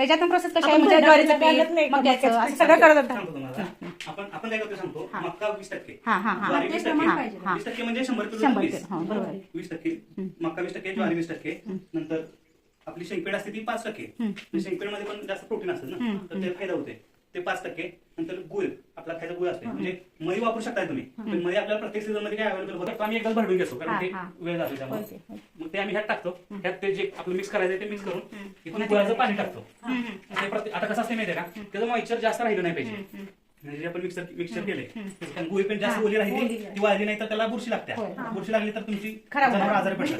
त्याच्यात प्रोसेस कशी आहे? आपण म्हणजे ज्वारीचं नाही पीठ का? मक्याचं मक्याचं? असं सगळं करत होता सांगतो तुम्हाला. आपण आपण काय करतो सांगतो? हा. मक्का वीस टक्के. हा हा हा. ज्वारी वीस प्रमाण टक्के. पाहिजे. हा. वीस टक्के म्हणजे शंभर किलो शंभर वीस. किलो, हा, बरोबर. आहे. वीस टक्के. मक्का वीस टक्के ज्वारी वीस टक्के. नंतर आपली शेंगपेड असते ती पाच टक्के. शेंगपेडमध्ये पण जास्त प्रोटीन असतं ना? तर ते फायदा होते. ते पाच टक्के. नंतर गुळ. आपला खायचा गुळ असते म्हणजे मळी वापरू शकताय तुम्ही. पण मळी आपल्याला प्रत्येक सीझनमध्ये काय अवेलेबल होतं? आम्ही एकदा भरडून घेतो कारण ते. वेळ जातो त्यामुळे. मग ते आम्ही ह्यात टाकतो. ह्यात ते जे आपलं मिक्स करायचं ते मिक्स करून इथून गुळाचं पाणी टाकतो. आता कसं असते माहितीये का? त्याचं मॉइश्चर जास्त राहिलं नाही पाहिजे. म्हणजे आपण मिक्सर मिक्सर केले गुळी पण जास्त ओली राहिली ती वाळली नाही तर त्याला बुरशी लागते बुरशी लागली तर तुमची. आजारी म्हणजे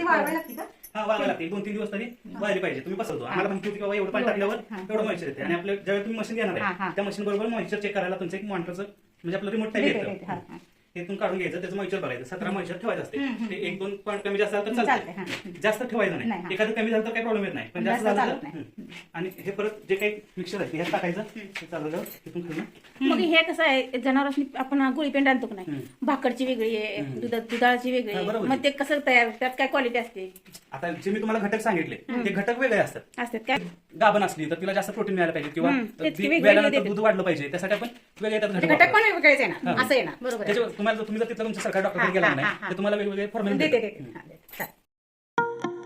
हा वाळायला लागते दोन तीन दिवस तरी वाळली पाहिजे. तुम्ही पसरतो आम्हाला माहिती होती की बाबा एवढं पाणी टाकल्यावर एवढं मॉइश्चर येते आणि आपलं ज्यावेळी तुम्ही मशीन घेणार. आहे त्या मशीन बरोबर मॉइश्चर चेक करायला तुमचं एक मॉनिटरचं म्हणजे आपलं रिमोट टाईप येतं. तिथून काढून घ्यायचं त्याचं मॉइश्चर बघायचं सतरा मॉइश्चर ठेवायचं असते. ते एक दोन पॉईंट कमी जास्त झालं तर चालतंय. जास्त ठेवायचं नाही, हा. एखादं कमी झालं तर काही प्रॉब्लेम येत नाही. पण जास्त झालं चालत तर हं. आणि हे परत जे काही मिक्सर आहे ते ह्यात टाकायचं. हे चाललं तिथून खाली. मग हे कसं आहे जनावरांनी आपण गुळी पेंड आणतो का नाही? भाकरची वेगळी आहे दुधा दुधाची वेगळी हा, आहे. मग ते कसं तयार त्यात काय क्वालिटी असते? आता जे मी तुम्हाला घटक सांगितले ते घटक वेगळे असतात. असतात काय गाभण असली तर तिला जास्त प्रोटीन मिळायला पाहिजे किंवा हं, ती. दूध वाढलं पाहिजे. त्यासाठी आपण वेगळे घटक. पण वेगवेगळेच येणार. असं येणार. बरोबर तुम्हाला जर तुम्ही जर तिथलं तुमच्या सरकारी हा, डॉक्टर गेला नाही. तर तुम्हाला वेगवेगळे फॉर्म्युले देते देतात. देते हा, देते. चालेल.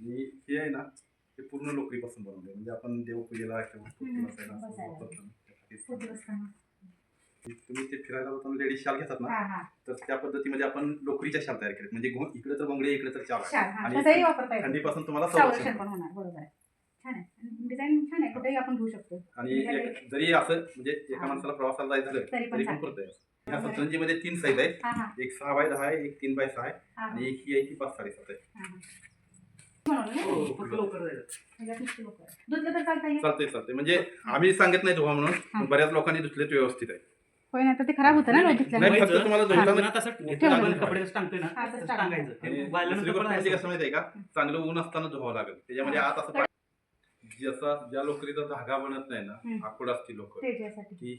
आणि हे आहे ना ते पूर्ण लोकरीपासून बनवले म्हणजे आपण देवपूजेला किंवा स्तुती वाचायला असं वापरतो ना. तुम्ही ते फिरायला जाताना लेडीज शाल घेतात ना हा, हा. तर त्या पद्धतीमध्ये आपण लोकरीच्या शाल तयार केल्या म्हणजे घो- इकडे तर घोंगडे इकडे तर चाल छान, हा. आणि तसंही वापरता येईल थंडीपासून तुम्हाला संरक्षण संरक्षण पण होणार बरोबर आहे छान आहे डिझाईन छान आहे कुठेही आपण घेऊ शकतो आणि एक- जरी असं म्हणजे एका माणसाला प्रवासाला जायचं झालं तरी पण तरी पण चालेल. ह्या सतरंजीमध्ये तीन साईज आहेत हा हा एक सहा बाय दहा आहे एक तीन बाय सहा आहे हा, हा. आणि एक ही आहे ती पाच साडेसात आहे हा, हा. म्हणून ना? हो, फक्त लवकर जायचं. त्याच्यात नुसती लोकं आहे. धुतलं तर चालतं हे? चालतंय चालतंय म्हणजे आम्ही सांगत नाही धुवा म्हणून पण बऱ्याच लोकांनी धुतलेत व्यवस्थित आहे होय नाही तर ते खराब होतं ना नाही, फक्त तुम्हाला कपडे ना? तसं कसं माहिती आहे का? चांगलं ऊन असताना धुवावं लागेल. त्याच्यामध्ये आत असं जसा ज्या लोकरीचा धागा बनत नाही ना आकुड असती लोक. त्याच्यासाठी.